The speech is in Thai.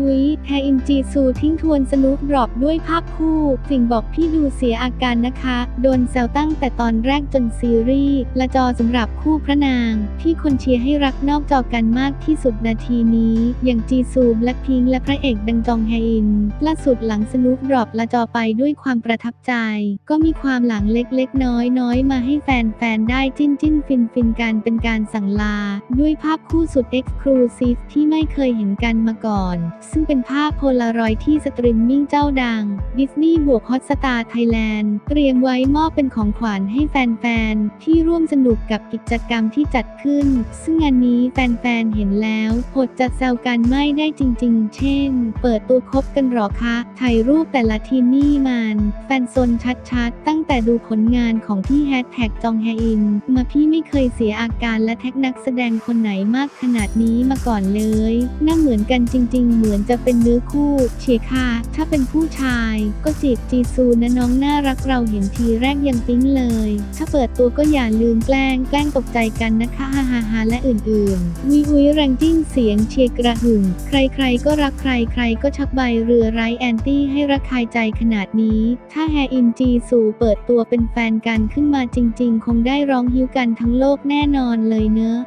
อุ๊ยแทอินจีซูทิ้งทวนสนุกดรอปด้วยภาพคู่สิ่งบอกพี่ดูเสียอาการนะคะ โดนแซวตั้งแต่ตอนแรกจนซีรีส์ละจอสำหรับคู่พระนาง ที่คนเชียร์ให้รักนอกจอกันมากที่สุดนาทีนี้ อย่างจีซูแบล็คพิงและพระเอกดังจองแฮอิน ล่าสุดหลังสนุกดรอปละจอไปด้วยความประทับใจ ก็มีความหลังเล็กๆ น้อยๆ มาให้แฟนๆได้จิ้นจิ้นฟินฟินกันเป็นการสั่งลา ด้วยภาพคู่สุดเอ็กซ์คลูซีฟที่ไม่เคยเห็นกันมาก่อนซึ่งเป็นภาพโพลารอยด์ที่สตรีมมิ่งเจ้าดัง ดิสนีย์บวกฮอตสตาร์ไทยแลนด์เตรียมไว้มอบเป็นของขวัญให้แฟนๆ ที่ร่วมสนุกกับกิจกรรมที่จัดขึ้น ซึ่งงานนี้แฟนๆ เห็นแล้วอดจะแซวกันไม่ได้จริงๆ เช่น เปิดตัวคบกันหรอคะ ถ่ายรูปแต่ละทีนี่มัน แฟนซนชัดๆ ตั้งแต่ดูผลงานของพี่แฮชแท็กจองแฮอิน มาพี่ไม่เคยเสียอาการและแท็กนักแสดงคนไหนมากขนาดนี้มาก่อนเลย น่าเหมือนกันจริงๆเหมือนือนจะเป็นเนื้อคู่เชียร์ค่ะ ถ้าเป็นผู้ชาย ก็จีบจีซูนะน้องน่ารักเราเห็นทีแรกยังปิ๊งเลย ถ้าเปิดตัวก็อย่าลืมแกล้งแกล้งตกใจกันนะคะฮ่าฮ่าฮ่าและอื่นๆวิวิแรงจิ้งเสียงเชียร์กระหึ่มใครๆก็รักใครใครก็ชักใบเรือไร้แอนตี้ให้ระคายใจขนาดนี้ ถ้าแฮอินจีซูเปิดตัวเป็นแฟนกันขึ้นมาจริง ๆ คงได้ร้องฮิ้วกันทั้งโลกแน่นอนเลยเนอะ